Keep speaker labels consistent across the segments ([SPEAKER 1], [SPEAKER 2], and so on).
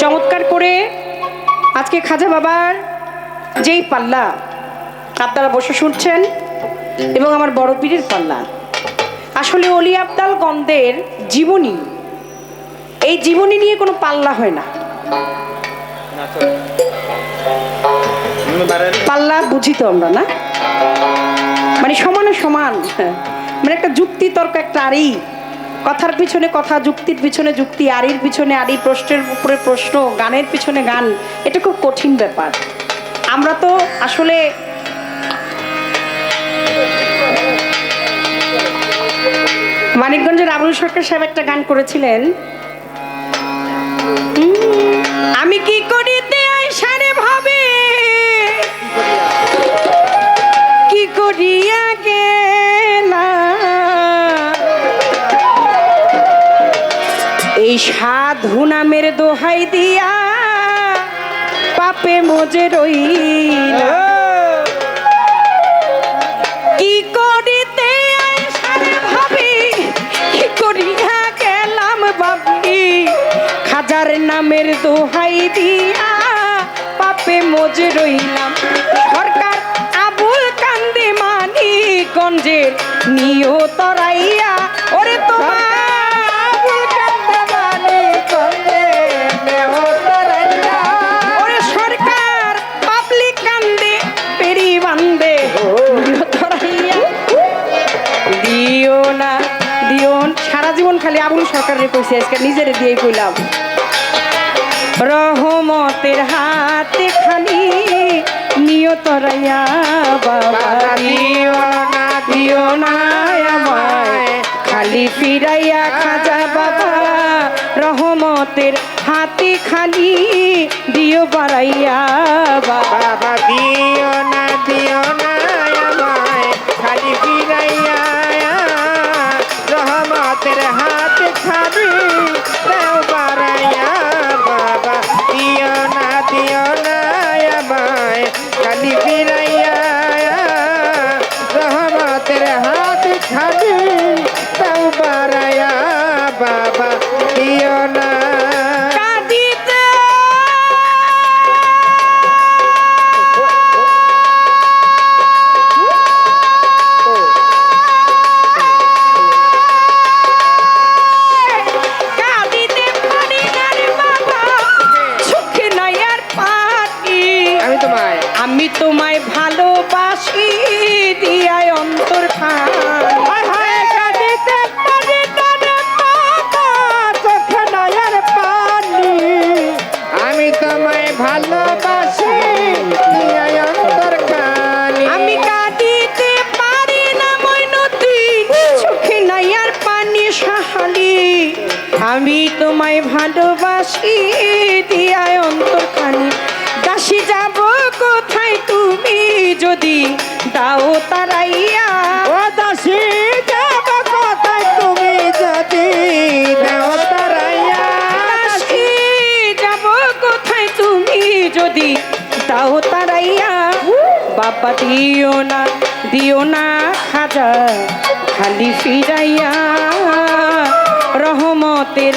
[SPEAKER 1] চমৎকার করে আজকে খাজা বাবার যেই পাল্লা আপনারা বসে শুনছেন এবং আমার বড় পীরের পাল্লা। আসলে অলি আবদাল গন্ধের জীবনী, এই জীবনী নিয়ে কোনো পাল্লা হয় না। পাল্লা বুঝি তো আমরা না? মানে সমানে সমান মানে একটা যুক্তি তর্ক একটা আড়ি কথার পিছনে কথা, যুক্তির পিছনে যুক্তি আরির পিছনে আড়ি, প্রশ্নের উপরে প্রশ্ন, গানের পিছনে গান, এটা খুব কঠিন ব্যাপার। আমরা তো আসলে মানিকগঞ্জের আবুল সরকার সাহেব একটা গান করেছিলেন সাধু নামের দোহাই দিয়া পাপে মজে রইলা। কি করিতে ভাবি, কি করিয়া গেলাম ভাবি। খাজার নামের দোহাই দিয়া পাপে মজে রইলাম। সরকার আবুল কান্দে মানি গঞ্জের নিও তরাইয়া ওরে তোমার সরকারের কইছে, আজকে নিজের দিয়েই কইলাম। রহমতের হাতে খালি নিয়ত রাইয়া বাবা দিও না দিও না খালি ফিরাইয়া খাজা, বাবা, রহমতের হাতে খালি দিও বাড়াইয়া বাবা
[SPEAKER 2] দিও না তোমায়
[SPEAKER 1] ভালোবাসি দিয়ায় অন্তর খান।
[SPEAKER 2] আমি তোমায় ভালোবাসি নিয়ায় অন্তর খানি।
[SPEAKER 1] আমি কাঁদিতে পারি না ময়নতি চোখে নাই আর পানি সাহালি আমি তোমায় ভালোবাসি দিয়ায় অন্তরখানি দাসী যাব যদি দাও তারাইয়া।
[SPEAKER 2] ও দাসী যাব কোথায় তুমি যদি দাও তারাইয়া।
[SPEAKER 1] দাসী যাব কোথায় তুমি যদি দাও তারাইয়া। বাবা দিও না দিও না খাজা খালি ফিরাইয়া। রহমতের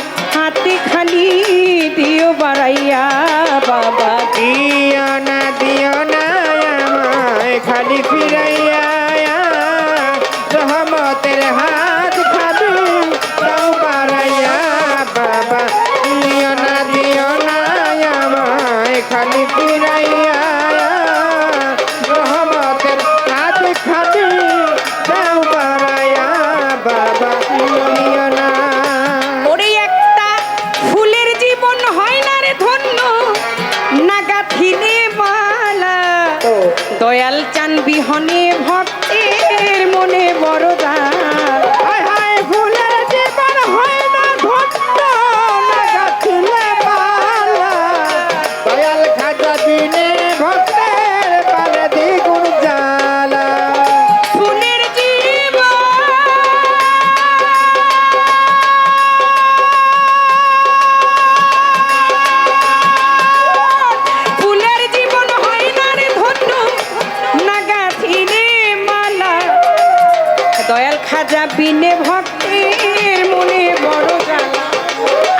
[SPEAKER 1] দয়াল
[SPEAKER 2] খাজা
[SPEAKER 1] বিনে ভক্তের মনে বড় জ্বালা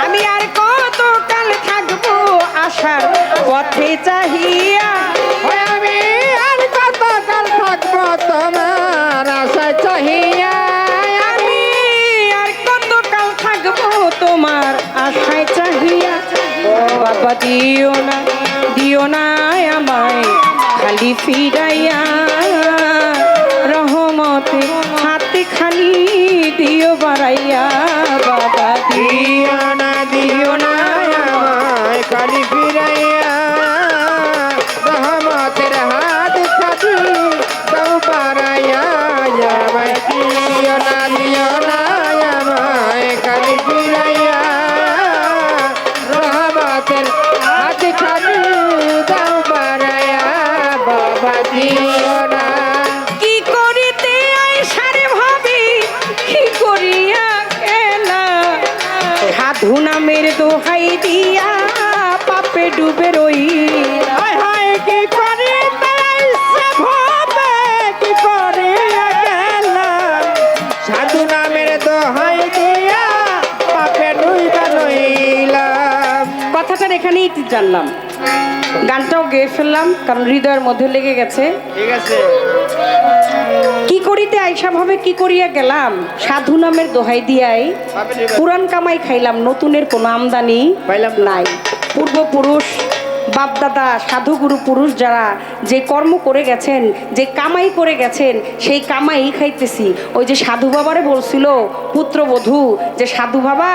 [SPEAKER 1] আমি আর কত কাল থাকব আশায় চাহিয়া?
[SPEAKER 2] আমি আর কত কাল থাকব তোমার আশায় চাহিয়া?
[SPEAKER 1] আমি আর কত কাল থাকব তোমার আশায় চাহিয়া? বাবা, দিও না দিও না আমায়, খালি ফিরাইয়া। রহমতে খালি দিও বাড়াইয়া বাবা দিও কথাটার এখানেই জানলাম। গানটাও গেয়ে ফেললাম কারণ হৃদয়ের মধ্যে লেগে গেছে।
[SPEAKER 2] ঠিক আছে।
[SPEAKER 1] কি করিতে আইসা ভাবে কি করিয়া গেলাম? সাধু নামের দোহাই দিয়াই পুরান কামাই খাইলাম নতুনের কোনো আমদানি
[SPEAKER 2] পাইলাম
[SPEAKER 1] নাই। পূর্বপুরুষ বাপদাদা সাধুগুরু পুরুষ যারা যে কর্ম করে গেছেন যে কামাই করে গেছেন সেই কামাই খাইতেছি। ওই যে সাধু বাবারে বলছিল পুত্রবধূ যে সাধু বাবা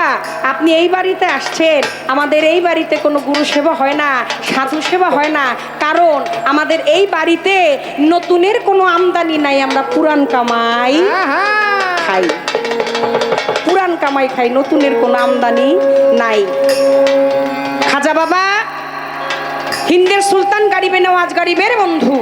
[SPEAKER 1] আপনি এই বাড়িতে আসছেন আমাদের এই বাড়িতে কোনো গুরু সেবা হয় না সাধু সেবা হয় না কারণ আমাদের এই বাড়িতে নতুনের কোনো আমদানি নাই আমরা পুরান কামাই খাই। পুরান কামাই খাই নতুনের কোনো আমদানি নাই। খাজা বাবা হিন্দের সুলতান গাড়িবে নওয়াজ গাড়িবের বন্ধু।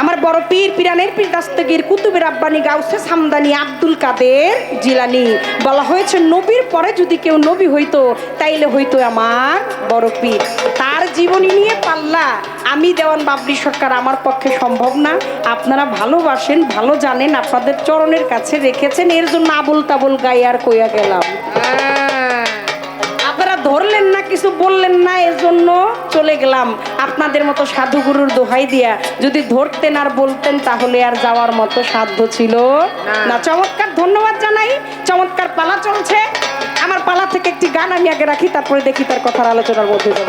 [SPEAKER 1] আমার বড় পীর পিরানের পীর দাস্তগীর কুতুবের আব্বানি গাউসে সামদানি আব্দুল কাদের জিলানি। বলা হয়েছে নবীর পরে যদি কেউ নবী হইতো তাইলে হইতো আমার বড় পীর। তার জীবনী নিয়ে পাল্লা। আমি দেওয়ান বাবরি সরকার আমার পক্ষে সম্ভব না। আপনারা ভালোবাসেন ভালো জানেন আপনাদের চরণের কাছে রেখেছেন এর জন্য আবুল তাবুল গাই আর কইয়া গেলাম। আপনারা ধরলেন কিছু বললেন না এজন্য জন্য চলে গেলাম। আপনাদের মতো সাধুগুরুর দোহাই দিয়া যদি ধরতেন আর বলতেন তাহলে আর যাওয়ার মতো সাধ্য ছিল
[SPEAKER 2] না।
[SPEAKER 1] না। চমৎকার ধন্যবাদ জানাই। চমৎকার পালা চলছে। আমার পালা থেকে একটি গান আমি আগে রাখি তারপরে দেখি তার কথার আলোচনার মধ্যে যাব।